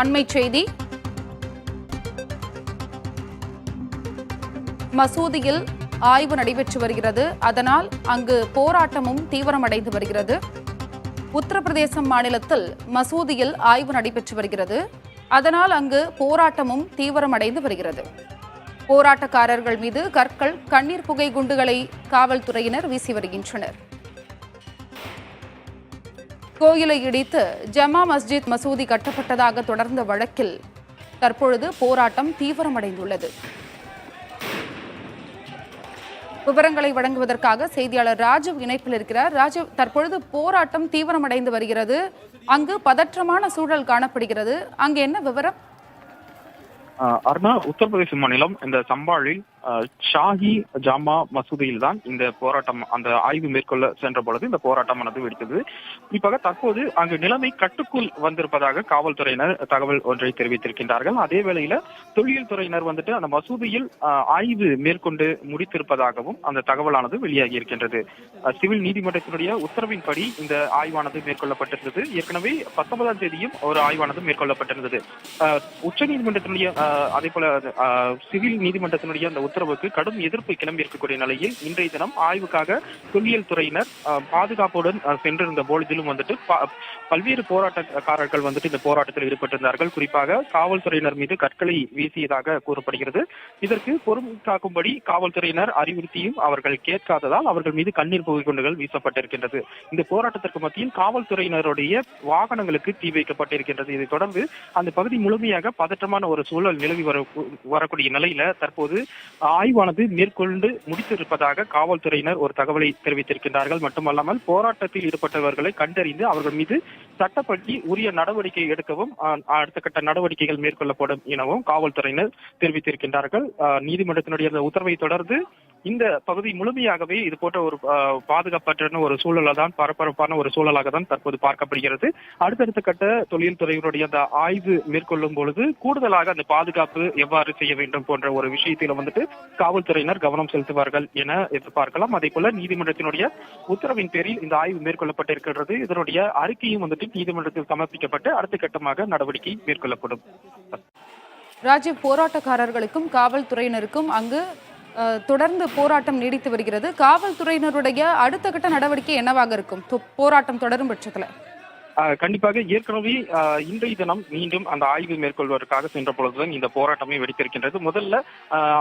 அண்மை செய்தி. மசூதியில் ஆய்வு நடைபெற்று வருகிறது. அதனால் அங்கு போராட்டமும் தீவிரமடைந்து வருகிறது. உத்தரப்பிரதேசம் மாநிலத்தில் மசூதியில் ஆய்வு நடைபெற்று வருகிறது. அதனால் அங்கு போராட்டமும் தீவிரமடைந்து வருகிறது. போராட்டக்காரர்கள் மீது கற்கள் கண்ணீர் புகை குண்டுகளை காவல்துறையினர் வீசி வருகின்றனர். கோயிலை இடித்து ஜமா மஸ்ஜித் மசூதி கட்டப்பட்டதாக தொடர்ந்த வழக்கில் தற்பொழுது போராட்டம் தீவிரமடைந்துள்ளது. விவரங்களை வழங்குவதற்காக செய்தியாளர் ராஜீவ் இணைப்பில் இருக்கிறார். ராஜீவ் தற்பொழுது போராட்டம் தீவிரமடைந்து வருகிறது. அங்கு பதற்றமான சூழல் காணப்படுகிறது. அங்கு என்ன விவரம்? அருணா உத்தரப்பிரதேச மாநிலம் இந்த சம்பாலில் ஷாஹி ஜாமா மசூதியில் தான் இந்த போராட்டம் அந்த ஆய்வு மேற்கொள்ள சென்ற பொழுது இந்த போராட்டமானது வெடித்தது. குறிப்பாக தற்போது அங்கு நிலைமை கட்டுக்குள் வந்திருப்பதாக காவல்துறையினர் தகவல் ஒன்றை தெரிவித்திருக்கின்றார்கள். அதே வேளையில தொழில் துறையினர் வந்துட்டு அந்த மசூதியில் ஆய்வு மேற்கொண்டு முடித்திருப்பதாகவும் அந்த தகவலானது வெளியாகி இருக்கின்றது. சிவில் நீதிமன்றத்தினுடைய உத்தரவின்படி இந்த ஆய்வானது மேற்கொள்ளப்பட்டிருந்தது. ஏற்கனவே பத்தொன்பதாம் தேதியும் ஒரு ஆய்வானது மேற்கொள்ளப்பட்டிருந்தது. ஆஹ் உச்ச நீதிமன்றத்தினுடைய அதே போல ஆஹ் சிவில் நீதிமன்றத்தினுடைய அந்த உத்தரவுக்கு கடும் எதிர்ப்பு கிளம்பி இருக்கக்கூடிய நிலையில் இன்றைய தினம் ஆய்வுக்காக தொல்லியல் துறையினர் பாதுகாப்புடன் சென்றிருந்த பொழுதிலும் வந்துட்டு பல்வேறு போராட்டக்காரர்கள் வந்துட்டு இந்த போராட்டத்தில் ஈடுபட்டிருந்தார்கள். குறிப்பாக காவல்துறையினர் மீது கற்களை வீசியதாக கூறப்படுகிறது. இதற்கு பொறுமை காக்கும்படி காவல்துறையினர் அறிவுறுத்தியும் அவர்கள் கேட்காததால் அவர்கள் மீது கண்ணீர் புகைக்குண்டுகள் வீசப்பட்டிருக்கின்றது. இந்த போராட்டத்திற்கு மத்தியில் காவல்துறையினருடைய வாகனங்களுக்கு தீ வைக்கப்பட்டிருக்கின்றது. இதைத் தொடர்ந்து அந்த பகுதி முழுமையாக பதற்றமான ஒரு சூழல் நிலவி வர வரக்கூடிய நிலையில தற்போது ஆய்வானது மேற்கொண்டு முடித்திருப்பதாக காவல்துறையினர் ஒரு தகவலை தெரிவித்திருக்கின்றார்கள். மட்டுமல்லாமல் போராட்டத்தில் ஈடுபட்டவர்களை கண்டறிந்து அவர்கள் மீது சட்டப்படி உரிய நடவடிக்கை எடுக்கவும் அடுத்த கட்ட நடவடிக்கைகள் மேற்கொள்ளப்படும் எனவும் காவல்துறையினர் தெரிவித்திருக்கின்றார்கள். நீதிமன்றத்தினுடைய அந்த உத்தரவை தொடர்ந்து இந்த பகுதி முழுமையாகவே இது போன்ற ஒரு பாதுகாப்பற்ற ஒரு சூழலாக தான் பரபரப்பான ஒரு சூழலாக தான் தற்போது பார்க்கப்படுகிறது. அடுத்தடுத்த கட்ட தொழில் துறையினுடைய அந்த ஆய்வு மேற்கொள்ளும் பொழுது கூடுதலாக அந்த பாதுகாப்பு எவ்வாறு செய்ய வேண்டும் போன்ற ஒரு விஷயத்தில வந்துட்டு காவல்துறையினர் கவனம் செலுத்துவார்கள் என எதிர்பார்க்கலாம். அதே போல நீதிமன்றத்தினுடைய உத்தரவின் பேரில் இந்த ஆய்வு மேற்கொள்ளப்பட்டிருக்கிறது இதனுடைய அறிக்கையும் வந்துட்டு நீதிமன்றத்தில் சமர்ப்பிக்கப்பட்டு அடுத்த கட்டமாக நடவடிக்கை மேற்கொள்ளப்படும். ராஜீவ் போராட்டக்காரர்களுக்கும் காவல்துறையினருக்கும் அங்கு தொடர்ந்து போராட்டம் நீடித்து வருகிறது. காவல்துறையினருடைய அடுத்த கட்ட நடவடிக்கை என்னவாக இருக்கும்? போராட்டம் தொடரும் பட்சத்துல. கண்டிப்பாக ஏற்கனவே இன்றைய தினம் மீண்டும் அந்த ஆய்வு மேற்கொள்வதற்காக சென்ற பொழுதுதான் இந்த போராட்டமே வெடித்திருக்கின்றது. முதல்ல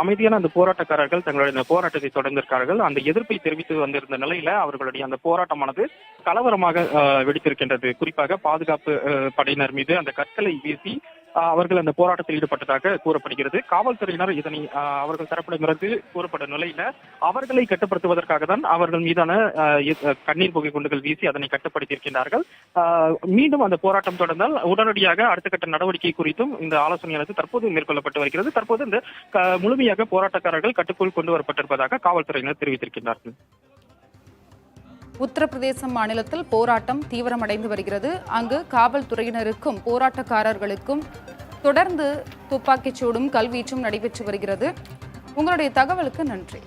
அமைதியான அந்த போராட்டக்காரர்கள் தங்களுடைய இந்த போராட்டத்தை தொடர்ந்திருக்கார்கள் அந்த எதிர்ப்பை தெரிவித்து வந்திருந்த நிலையில அவர்களுடைய அந்த போராட்டமானது கலவரமாக ஆஹ் வெடித்திருக்கின்றது. குறிப்பாக பாதுகாப்பு படையினர் மீது அந்த கற்களை வீசி அவர்கள் அந்த போராட்டத்தில் ஈடுபட்டதாக கூறப்படுகிறது. காவல்துறையினர் இதனை அவர்கள் தரப்பிடமிருந்து கூறப்பட்ட நிலையில அவர்களை கட்டுப்படுத்துவதற்காக தான் அவர்கள் மீதான கண்ணீர் புகை குண்டுகள் வீசி அதனை கட்டுப்படுத்தியிருக்கின்றார்கள். ஆஹ் மீண்டும் அந்த போராட்டம் தொடர்ந்தால் உடனடியாக அடுத்த கட்ட நடவடிக்கை குறித்தும் இந்த ஆலோசனையானது தற்போது மேற்கொள்ளப்பட்டு வருகிறது. தற்போது இந்த முழுமையாக போராட்டக்காரர்கள் கட்டுக்குள் கொண்டு வரப்பட்டிருப்பதாக காவல்துறையினர் தெரிவித்திருக்கின்றார்கள். உத்தரப்பிரதேச மாநிலத்தில் போராட்டம் தீவிரமடைந்து வருகிறது. அங்கு காவல்துறையினருக்கும் போராட்டக்காரர்களுக்கும் தொடர்ந்து துப்பாக்கிச்சூடும் கல்வீச்சும் நடைபெற்று வருகிறது. உங்களுடைய தகவலுக்கு நன்றி.